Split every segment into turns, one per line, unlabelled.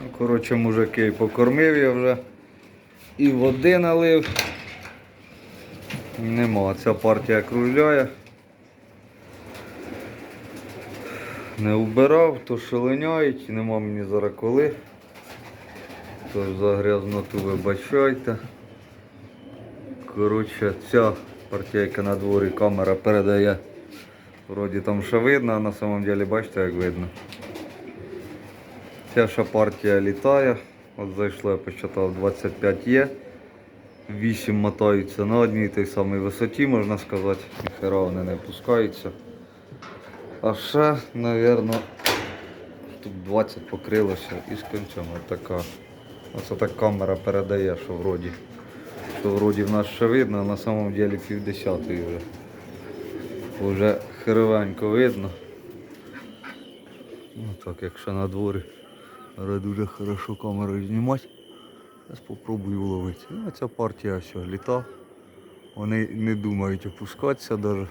Ну, коротше, мужики, покормив я вже. І води налив. Нема, ця партія кружляє. Не вбирав, то шеленяють, нема мені зараз коли. Тож за грязноту вибачайте. Коротше, ця партійка на дворі камера передає. Вроді там ще видно, а на самом деле бачите як видно. Ще партія літає. От зайшло, я почитав 25 є. 8 мотаються на одній той самій висоті, можна сказати. Ніхера вони не пускаються. А ще, мабуть, тут 20 покрилося і з кінцем така. Оце так камера передає, що вроді. Що вроді в нас ще видно, а на самом деле півдесятої вже. Уже херовенько видно. Ну так, якщо на дворі треба дуже хорошо камерою знімати. Зараз спробую вловити. Ну, ця партія все, літа. Вони не думають опускатися навіть.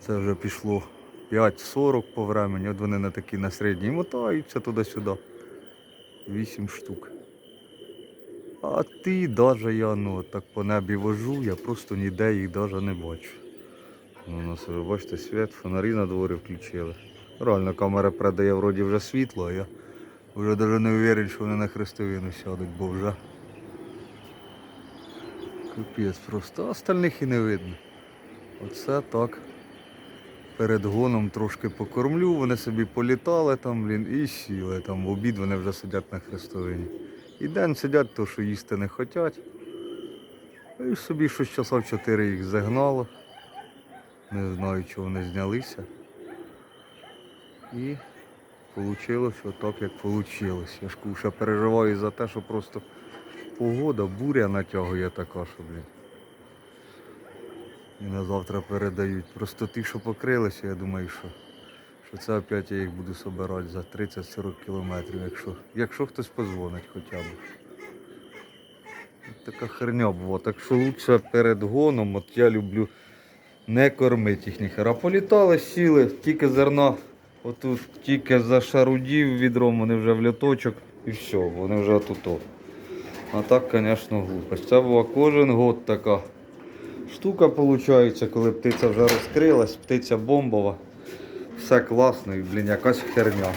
Це вже пішло 5.40 по времені. От вони на такі на середній мотаються туди-сюди. 8 штук. А ти даже я ну так по небі вожу, я просто ніде їх даже не бачу. Ну, у нас ви бачите світ, фонарі на дворі включили. Реально камера передає вроді вже світло, а я вже навіть не уверен, що вони на хрестовину сядуть, бо вже капець просто, остальних і не видно. Оце так. Перед гоном трошки покормлю, вони собі політали там, блін, і сіли. Там в обід вони вже сидять на хрестовині. І день сидять, то що їсти не хочуть. І собі щось часа в 4 їх загнало. Не знаю, чого вони знялися. І вийшло так, як вийшло. Я ж ще переживаю за те, що просто погода, буря натягує така, що, блін. І на завтра передають. Просто ті, що покрилися, я думаю, що, що це опять я їх буду собирати за 30-40 кілометрів, якщо, якщо хтось позвонить хоча б. Така херня була. Так що лучше перед гоном, от я люблю не кормити їх ніхера. Політали, сіли, тільки зерна, отут тільки зашарудів відром, вони вже в літочок і все, вони вже тут. А так, звісно, глупость. Це була кожен год така штука виходить, коли птиця вже розкрилась, птиця бомбова. Все класно і, блін, якась херня.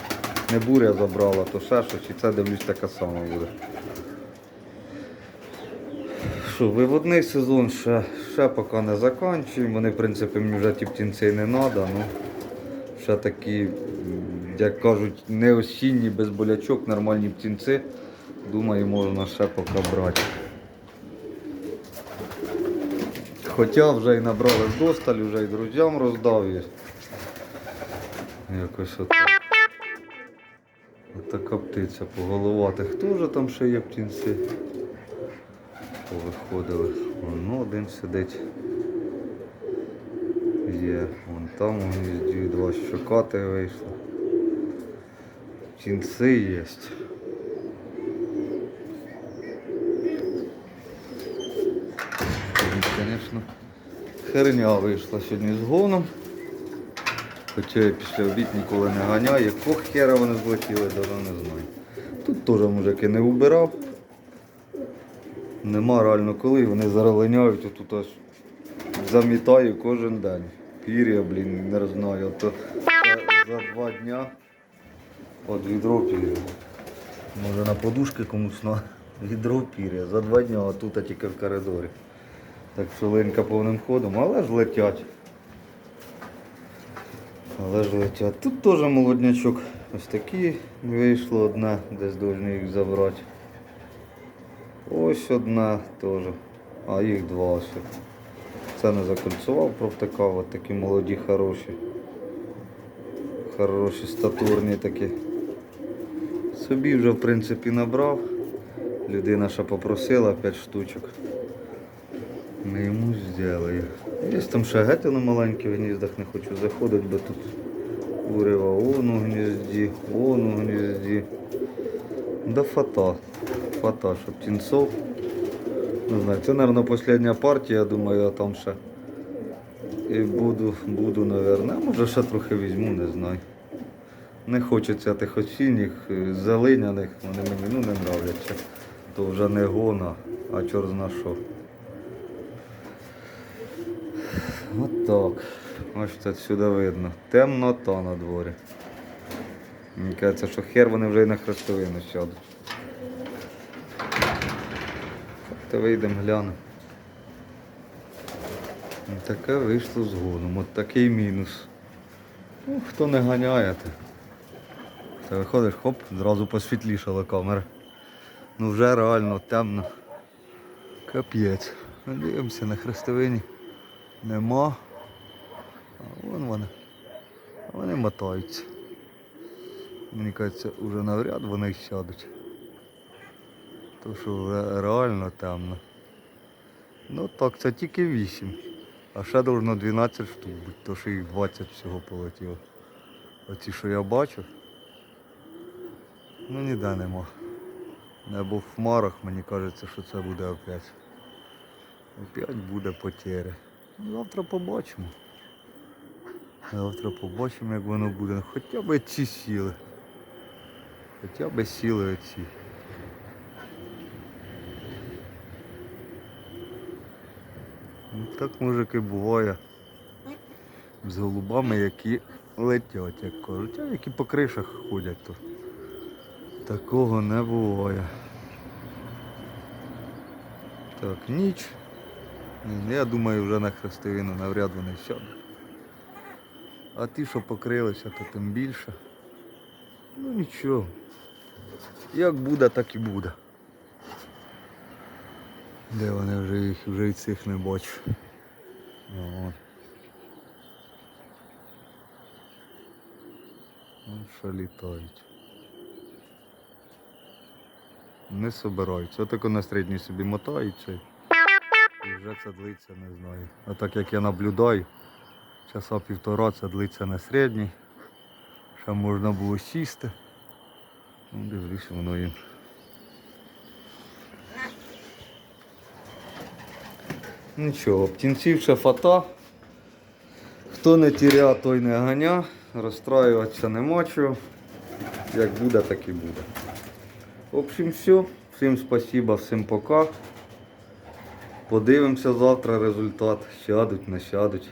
Не буря забрала, то ще щось, і це дивлюсь така сама буде. Що, виводний сезон ще, ще поки не закінчуємо. Вони, в принципі, мені вже ті птінці не треба. Ну, ще такі, як кажуть, не осінні, без болячок, нормальні птінці. Думаю, можна ще поки брати. Хоча вже і набрали досталь, вже і друзям роздав. І... Якось отак. Отака птиця по головатих теж там ще є птінці. Повиходили. Вон один сидить. Є. Вон там у гнізді два щокати вийшло. Птінці є. Звісно, херня вийшла сьогодні з гоном. Хоча я після обід ніколи не ганяю. Якого хера вони злетіли, навіть не знаю. Тут теж мужики не вбирав. Нема реально коли, вони зараз линяють, отут аж замітаю кожен день. Пір'я, блін, не знаю. То за, два дня от відро пір'я. Може на подушки комусь на відро пір'я. За два дня, а тут а тільки в коридорі. Так що линька повним ходом, але ж летять. Але ж летять. Тут теж молоднячок. Ось такі вийшло одна, десь повинні їх забрати. Ось одна теж. А їх два ось. Це не закольцував, провтикав, такі молоді, хороші. Хороші, статурні такі. Собі вже в принципі набрав. Людина ще попросила 5 штучок. Ми йому зробили. Є там ще гетили маленькі в гніздах, не хочу заходити, бо тут курива он у гнізді, он у гнізді. Да фата. Фата, щоб тінцов. Не знаю, це, мабуть, остання партія, я думаю, я там ще і буду, буду, мабуть. Може ще трохи візьму, не знаю. Не хочеться тих осінніх, е, зелиняних, вони мені ну, не нравляться. То вже не гона, а чор зна що. От так. Ось це сюди видно. Темнота на дворі. Мені кажеться, що хер вони вже й на хрестовину сядуть. Та вийдемо глянемо. Ну, Таке вийшло згодом. От такий мінус. Ну, хто не ганяє, то. Ти виходиш, хоп, зразу посвітлішала камера. Ну вже реально темно. Капець. Ну, Дивимося на хрестовині. Нема. А вон вони. Вони мотаються. Мені кажеться, вже навряд вони сядуть. То що реально темно. Ну так, це тільки 8. А ще должно 12 штук бути, то що їх 20 всього полетіло. Оці, що я бачу, ну ніде нема. Небо в хмарах, мені кажеться, що це буде опять. Опять буде потери. Ну, Завтра побачимо. Завтра побачимо, як воно буде. Хоча б ці сіли. Хоча б сіли оці. Так мужики буває з голубами, які летять, як кажуть, а які по кришах ходять то. Такого не буває. Так, ніч. Ну, Я думаю, вже на хрестовину навряд вони сядуть. А ті, що покрилися, то тим більше. Ну нічого. Як буде, так і буде. Де вони вже їх вже і цих не бачу. От. Що літають. Не собираються. Отако на середній собі мотаються. І вже це длиться, не знаю. А так як я наблюдаю, часа півтора це длиться на середній. Ще можна було сісти. Ну, дивлюсь, воно їм. Нічого, птінців ще фата. Хто не тіря, той не ганя. Розстраюватися нема чого. Як буде, так і буде. В общем, все. Всім спасіба, всім пока. Подивимося завтра результат. Сядуть, не сядуть.